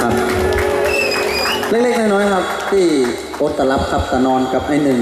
ครับ เล็กๆน้อยๆครับ ที่โอตตะลับขับตะนอนกับไอ้หนึ่ง